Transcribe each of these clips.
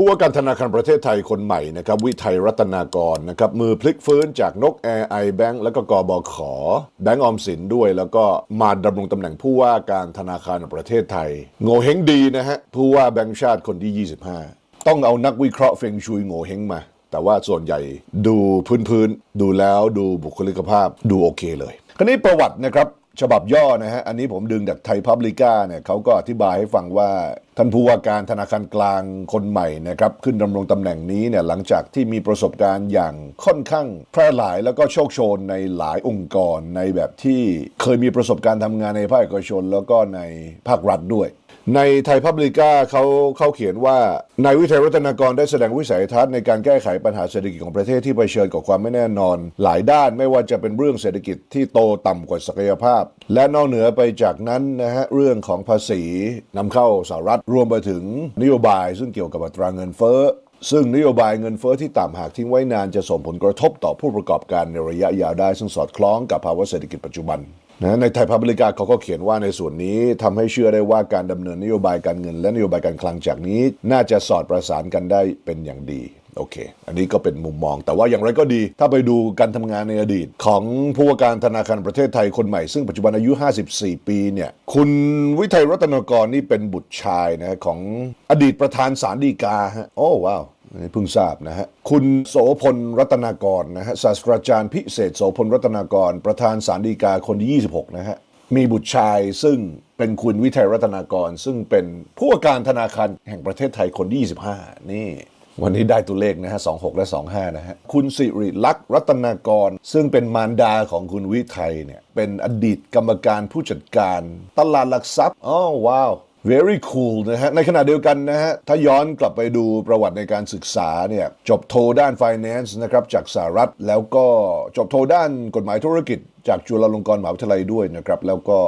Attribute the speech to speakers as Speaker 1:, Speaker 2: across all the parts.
Speaker 1: ผู้ว่าการธนาคารประเทศไทยคนใหม่นะครับวิทยรัตนากรนะครับมือพลิกฟื้นจากนกแอร์ไอแบงก์แล้วก็กบขแบงก์ออมสินด้วย แล้วก็มาดำรงตำแหน่งผู้ว่าการธนาคารประเทศไทย โง่เฮงดีนะฮะผู้ว่าแบงก์ชาติคนที่ 25 ต้องเอานักวิเคราะห์เฟงชุยโง่เฮงมา แต่ว่าส่วนใหญ่ดูพื้นๆดูแล้วดูบุคลิกภาพดูโอเคเลยคราวนี้ประวัตินะครับ ฉบับย่อนะฮะ อันนี้ผมดึงจากไทยพับลิก้าเนี่ยเขาก็อธิบายให้ฟังว่าท่านผู้ว่าการธนาคารกลางคนใหม่นะครับขึ้นดำรงตำแหน่งนี้เนี่ยหลังจากที่มีประสบการณ์อย่างค่อนข้างแพร่หลายแล้วก็โชคโชนในหลายองค์กรในแบบที่เคยมีประสบการณ์ทำงานในภาคเอกชน แล้วก็ในภาครัฐด้วย ในไทยพับลิก้าเขาเขาเขียนว่านายวิทยรัตนากรได้แสดงวิสัยทัศน์ในการแก้ไขปัญหาเศรษฐกิจของประเทศที่เผชิญกับความไม่แน่นอน หลายด้านไม่ว่าจะเป็นเรื่องเศรษฐกิจที่โตต่ำกว่าศักยภาพ และนอกเหนือไปจากนั้นนะฮะเรื่องของภาษีนำเข้าสหรัฐรวมไปถึงนโยบาย ซึ่งเกี่ยวกับอัตราเงินเฟ้อ ซึ่งนโยบายเงินเฟ้อที่ต่ำหากทิ้งไว้นานจะส่งผลกระทบต่อผู้ประกอบการในระยะยาวได้ ซึ่งสอดคล้องกับภาวะเศรษฐกิจปัจจุบันนะในไทยพับลิกาเขาก็เขียนว่าในส่วนนี้ทำให้เชื่อได้ว่าการดำเนินนโยบายการเงิน และนโยบายการคลังจากนี้ น่าจะสอดประสานกันได้เป็นอย่างดี โอเค อันนี้ก็เป็นมุมมอง แต่ว่าอย่างไรก็ดี ถ้าไปดูการทำงานในอดีต ของผู้ว่าการธนาคารประเทศไทยคนใหม่ ซึ่งปัจจุบันอายุ 54 ปีเนี่ย คุณวิทัยรัตนกรนี่เป็นบุตรชายนะของอดีตประธานศาลฎีกาฮะ โอ้ว้าวนี่เพิ่งทราบนะฮะ คุณโสพลรัตนากรนะฮะ ศาสตราจารย์พิเศษโสพลรัตนากร ประธานศาลฎีกาคนที่ 26 นะฮะ มีบุตรชายซึ่งเป็นคุณวิทัยรัตนากร ซึ่งเป็นผู้ว่าการธนาคารแห่งประเทศไทยคนที่ 25 นี่ วันนี้ได้ตัวเลขนะฮะ26และ 25 นะฮะ คุณสิริลักษณ์รัตนากร ซึ่งเป็นมารดาของคุณวิทัยเนี่ย เป็นอดีตกรรมการผู้จัดการ ตลาดหลักทรัพย์อ๋อว้าว very cool นะฮะ ในขณะเดียวกันนะฮะ ถ้าย้อนกลับไปดูประวัติในการศึกษาเนี่ย จบโทด้าน finance นะครับ จากสหรัฐ แล้วก็จบโทด้านกฎหมายธุรกิจ จากจุฬาลงกรณ์มหาวิทยาลัยด้วยนะครับ แล้วก็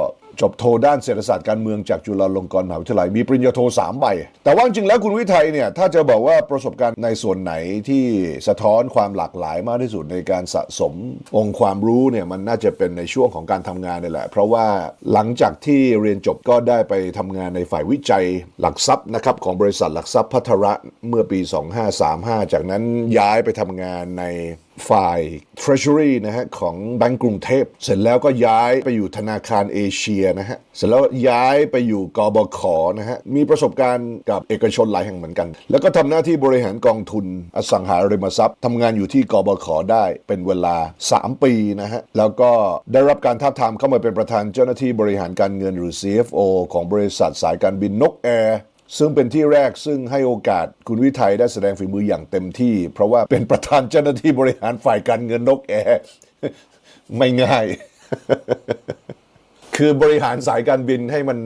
Speaker 1: จบโทด้านเศรษฐศาสตร์การเมืองจากจุฬาลงกรณ์มหาวิทยาลัยมีปริญญาโทสามใบ แต่ว่าจริงๆแล้วคุณวิทัยเนี่ยถ้าจะบอกว่าประสบการณ์ในส่วนไหนที่สะท้อนความหลากหลายมากที่สุดในการสะสมองค์ความรู้เนี่ยมันน่าจะเป็นในช่วงของการทำงานนี่แหละ เพราะว่าหลังจากที่เรียนจบก็ได้ไปทำงานในฝ่ายวิจัยหลักทรัพย์นะครับของบริษัทหลักทรัพย์พัทระเมื่อปี 2535 จากนั้นย้ายไปทำงานในฝ่าย Treasury นะฮะของแบงก์กรุงเทพ เสร็จแล้วก็ย้ายไปอยู่ธนาคารเอเชียนะฮะ เสร็จแล้วย้ายไปอยู่กบขนะฮะ มีประสบการณ์กับเอกชนหลายแห่งเหมือนกัน แล้วก็ทำหน้าที่บริหารกองทุนอสังหาริมทรัพย์ทำงานอยู่ที่กบขได้เป็นเวลา 3 ปีนะฮะ แล้วก็ได้รับการท้าบทามเข้ามาเป็นประธานเจ้าหน้าที่บริหารการเงินหรือ CFO ของบริษัทสายการบินนกแอร์ ซึ่งเป็นที่แรกซึ่งให้โอกาสคุณวิทัยได้แสดงฝีมืออย่างเต็มที่ เพราะว่าเป็นประธานเจ้าหน้าที่บริหารฝ่ายการเงินนกแอร์ไม่ง่าย คือบริหารสายการบินให้มัน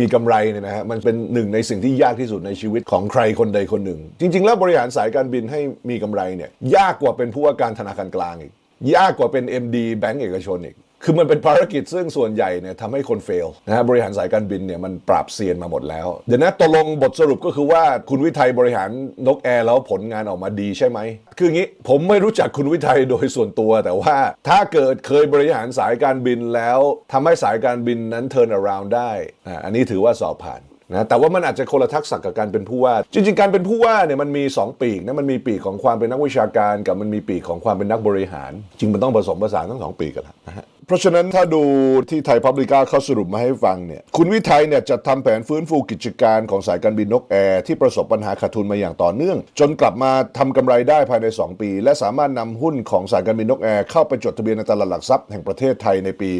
Speaker 1: มีกำไรเนี่ยนะฮะมันเป็นหนึ่งในสิ่งที่ยากที่สุดในชีวิตของใครคนใดคนหนึ่ง จริง ๆ แล้วบริหารสายการบินให้มีกำไรเนี่ยยากกว่าเป็นผู้ว่าการธนาคารกลางอีก ยากกว่าเป็น MD แบงก์เอกชนอีก คือมันเป็นภารกิจซึ่งส่วนใหญ่เนี่ยทำให้คนเฟลนะฮะบริหารสายการบินเนี่ยมันปราบเซียนมาหมดแล้ว เดี๋ยวนะตกลงบทสรุปก็คือว่าคุณวิทัยบริหารนกแอร์แล้วผลงานออกมาดีใช่ไหม คืออย่างนี้ผมไม่รู้จักคุณวิทัยโดยส่วนตัว แต่ว่าถ้าเกิดเคยบริหารสายการบินแล้วทำให้สายการบินนั้น turn around ได้อ่าอันนี้ถือว่าสอบผ่านนะแต่ว่ามันอาจจะคนละทักษะกับการเป็นผู้ว่า จริง ๆ การเป็นผู้ว่าเนี่ยมันมี 2 ปีกนะมันมีปีกของความเป็นนักวิชาการ กับมันมีปีกของความเป็นนักบริหาร จริงมันต้องผสมผสานทั้งสองปีกันแหละนะฮะ เพราะฉะนั้นถ้าดูที่ไทยพับลิก้าเขาสรุปมาให้ฟังเนี่ยคุณวิทัยเนี่ยจะทำแผนฟื้นฟูกิจการของสายการบินนกแอร์ที่ประสบปัญหาขาดทุนมาอย่างต่อเนื่อง จนกลับมาทำกำไรได้ภายใน 2 ปี และสามารถนำหุ้นของสายการบินนกแอร์เข้าไปจดทะเบียนในตลาดหลักทรัพย์แห่งประเทศไทยในปี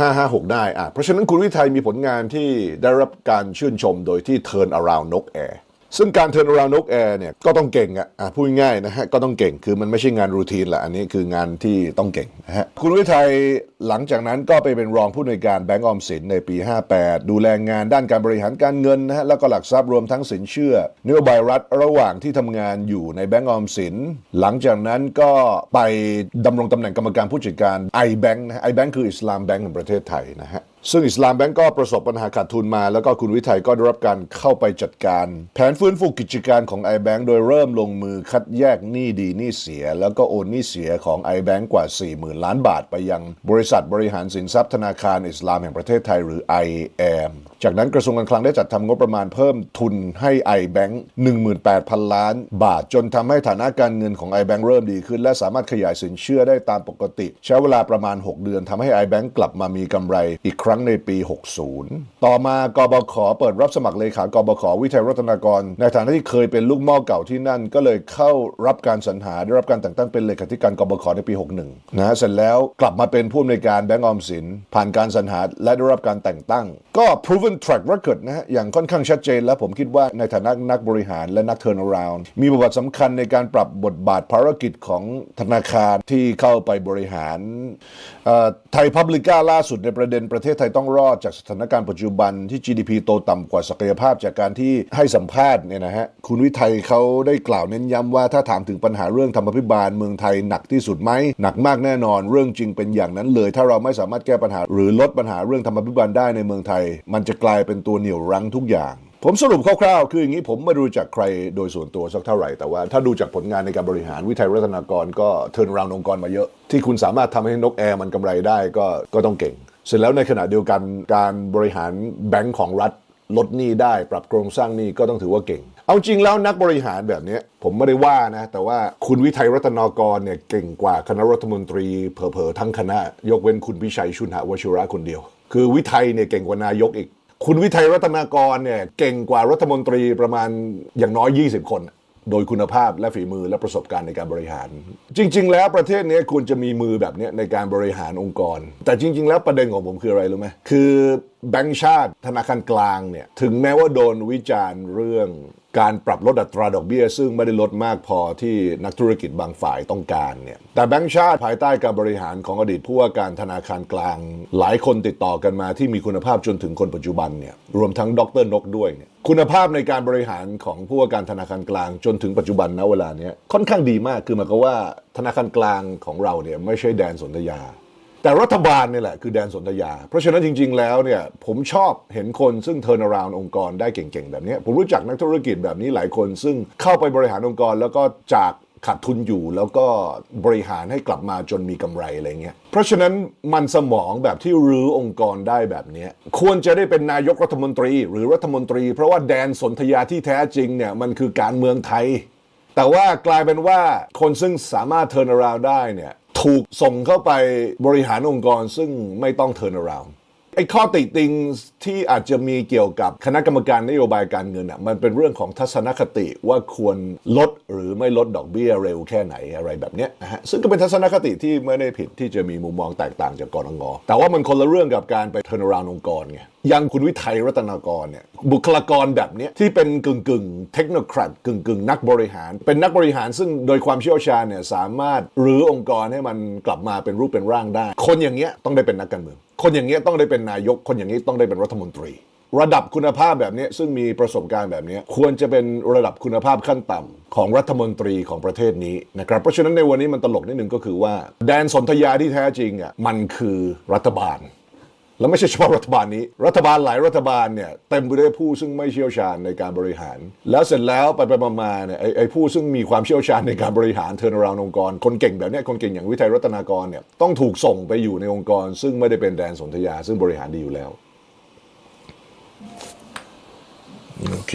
Speaker 1: 2556 ได้อะเพราะฉะนั้นคุณวิทัยมีผลงานที่ได้รับการชื่นชมโดยที่ turn around นกแอร์ซึ่งการ turn around นกแอร์เนี่ยก็ต้องเก่งอะอะพูดง่ายนะฮะก็ต้องเก่งคือมันไม่ใช่งานรูทีนแหละอันนี้คืองานที่ต้องเก่งนะฮะคุณวิทัยหลังจากนั้นก็ไปเป็นรองผู้อำนวยการแบงก์ออมสินในปี 58 ดูแลงานด้านการบริหารการเงินนะฮะแล้วก็หลักทรัพย์รวมทั้งสินเชื่อนโยบายรัฐระหว่างที่ทำงานอยู่ในแบงก์ออมสิน หลังจากนั้นก็ไปดำรงตำแหน่งกรรมการผู้จัดการ iBank นะฮะ iBank คืออิสลามแบงก์แห่งประเทศไทยนะฮะซึ่งอิสลามแบงก์ก็ประสบปัญหาขาดทุนมา แล้วก็คุณวิทัยก็ได้รับการเข้าไปจัดการ แผนฟื้นฟูกิจการของ iBank โดยเริ่มลงมือคัดแยกหนี้ดีหนี้เสีย แล้วก็โอนหนี้เสียของ iBank กว่า 40,000 ล้านบาทไปยังบริษัทบริหารสินทรัพย์ธนาคารอิสลามแห่งประเทศไทยหรือ IAM จากนั้นกระทรวงการคลังได้จัดทำงบประมาณเพิ่มทุนให้ iBank 18,000 ล้านบาท จนทำให้ฐานะการเงินของ iBank เริ่มดีขึ้น และสามารถขยายสินเชื่อได้ตามปกติ ใช้เวลาประมาณ 6 เดือนทำให้ iBank กลับมามีกำไรอีกครั้งในปี 60 ต่อมากบขเปิดรับสมัครเลขากบขวิทัยรัตนากร ในฐานะที่เคยเป็นลูกม้อเก่าที่นั่น ก็เลยเข้ารับการสรรหาได้รับการแต่งตั้งเป็นเลขาธิการกบขในปี 61นะเสร็จแล้วกลับมาเป็นผู้อำนวยการแบงก์ออมสิน ผ่านการสรรหาและได้รับการแต่งตั้ง ก็ proven track record นะฮะ อย่างค่อนข้างชัดเจน และผมคิดว่าในฐานะนักบริหารและนัก turn around มีบทบาทสำคัญในการปรับบทบาทภารกิจของธนาคารที่เข้าไปบริหารไทยพับลิก้าล่าสุดในประเด็นประเทศไทยต้องรอดจากสถานการณ์ปัจจุบันที่ GDP โตต่ำกว่าศักยภาพจากการที่ให้สัมภาษณ์เนี่ยนะฮะคุณวิทัยเขาได้กล่าวเน้นย้ำว่าถ้าถามถึงปัญหาเรื่องธรรมพิบาลเมืองไทยหนักที่สุดไหมหนักมากแน่นอน เรื่องจริงเป็นอย่างนั้นเลยถ้าเราไม่สามารถแก้ปัญหา หรือลดปัญหาเรื่องธรรมพิบาลได้ในเมืองไทย มันจะกลายเป็นตัวเหนี่ยวรั้งทุกอย่าง ผมสรุปคร่าวๆ คืออย่างนี้ผมไม่รู้จักใครโดยส่วนตัวสักเท่าไหร่ แต่ว่าถ้าดูจากผลงานในการบริหารวิทัยรัตนากรก็เทินรางองค์กรมาเยอะ ที่คุณสามารถทำให้นกแอร์มันกำไรได้ก็ก็ต้องเก่ง เสร็จแล้วในขณะเดียวกันการบริหารแบงก์ของรัฐ ลดหนี้ได้ ปรับโครงสร้างหนี้ก็ต้องถือว่าเก่ง เอาจริงแล้วนักบริหารแบบนี้ผมไม่ได้ว่านะ แต่ว่าคุณวิทัยรัตนกรเนี่ยเก่งกว่าคณะรัฐมนตรีเผลอๆทั้งคณะ ยกเว้นคุณพิชัยชุนหวชิระคนเดียว คือวิทัยเนี่ยเก่งกว่านายกอีก คุณวิทัยรัตนกรเนี่ยเก่งกว่ารัฐมนตรีประมาณอย่างน้อย 20 คนโดยคุณภาพและฝีมือและประสบการณ์ในการบริหาร จริง ๆ แล้วประเทศนี้ควรจะมีมือแบบนี้ในการบริหารองค์กร แต่จริง ๆ แล้วประเด็นของผมคืออะไรรู้ไหมคือแบงก์ชาติธนาคารกลางเนี่ยถึงแม้ว่าโดนวิจารณ์เรื่องการปรับลดอัตราดอกเบี้ย ซึ่งไม่ได้ลดมากพอที่นักธุรกิจบางฝ่ายต้องการเนี่ยแต่แบงก์ชาติภายใต้การบริหารของอดีตผู้ว่าการธนาคารกลาง หลายคนติดต่อกันมาที่มีคุณภาพจนถึงคนปัจจุบันเนี่ยรวมทั้งดรนกด้วยเนี่ยคุณภาพในการบริหารของผู้ว่าการธนาคารกลางจนถึงปัจจุบันณเวลานี้ค่อนข้างดีมากคือหมายความว่าธนาคารกลางของเราเนี่ยไม่ใช่แดนสนธยา แต่รัฐบาลเนี่ยแหละคือแดนสนธยา เพราะฉะนั้นจริง ๆ แล้วเนี่ยผมชอบเห็นคนซึ่งเทิร์น around องค์กรได้เก่ง ๆ แบบนี้ ผมรู้จักนักธุรกิจแบบนี้หลายคน ซึ่งเข้าไปบริหารองค์กรแล้วก็จากขาดทุนอยู่แล้วก็บริหารให้กลับมาจนมีกำไรอะไรเงี้ย เพราะฉะนั้นมันสมองแบบที่รื้อองค์กรได้แบบนี้ควรจะได้เป็นนายกรัฐมนตรีหรือรัฐมนตรี เพราะว่าแดนสนธยาที่แท้จริงเนี่ยมันคือการเมืองไทย แต่ว่ากลายเป็นว่าคนซึ่งสามารถ turn around ได้เนี่ย ถูกส่งเข้าไปบริหารองค์กรซึ่งไม่ต้อง turn around ไอ้ข้อติติงที่อาจจะมีเกี่ยวกับคณะกรรมการนโยบายการเงินอะมันเป็นเรื่องของทัศนคติว่าควรลดหรือไม่ลดดอกเบี้ยเร็วแค่ไหนอะไรแบบเนี้ยนะฮะซึ่งก็เป็นทัศนคติที่ไม่ได้ผิดที่จะมีมุมมองแตกต่างจากกรงงแต่ว่ามันคนละเรื่องกับการไป turn around องค์กรไง ยังคุณวิทัยรัตนากรเนี่ยบุคลากรแบบนี้ที่เป็นกึ่งกึ่งเทคโนแครดกึ่งกึ่งนักบริหาร เป็นนักบริหารซึ่งโดยความเชี่ยวชาญเนี่ยสามารถรื้อองค์กรให้มันกลับมาเป็นรูปเป็นร่างได้ คนอย่างเงี้ยต้องได้เป็นนักการเมือง คนอย่างเงี้ยต้องได้เป็นนายก คนอย่างนี้ต้องได้เป็นรัฐมนตรี ระดับคุณภาพแบบนี้ซึ่งมีประสบการณ์แบบนี้ควรจะเป็นระดับคุณภาพขั้นต่ำของรัฐมนตรีของประเทศนี้นะครับเพราะฉะนั้นในวันนี้มันตลกนิดนึงก็คือว่า แดนสนธยาที่แท้จริงอะมันคือรัฐบาล และไม่ใช่เฉพาะรัฐบาลนี้ รัฐบาลหลายรัฐบาลเนี่ยเต็มไปด้วยผู้ซึ่งไม่เชี่ยวชาญในการบริหาร แล้วเสร็จแล้วไปไปมาเนี่ยไอ้ไอ้ผู้ซึ่งมีความเชี่ยวชาญในการบริหารเทิร์นราวองค์กร คนเก่งแบบนี้คนเก่งอย่างวิทยรัตนากรเนี่ยต้องถูกส่งไปอยู่ในองค์กร ซึ่งไม่ได้เป็นแดนสนธยาซึ่งบริหารดีอยู่แล้วโอเค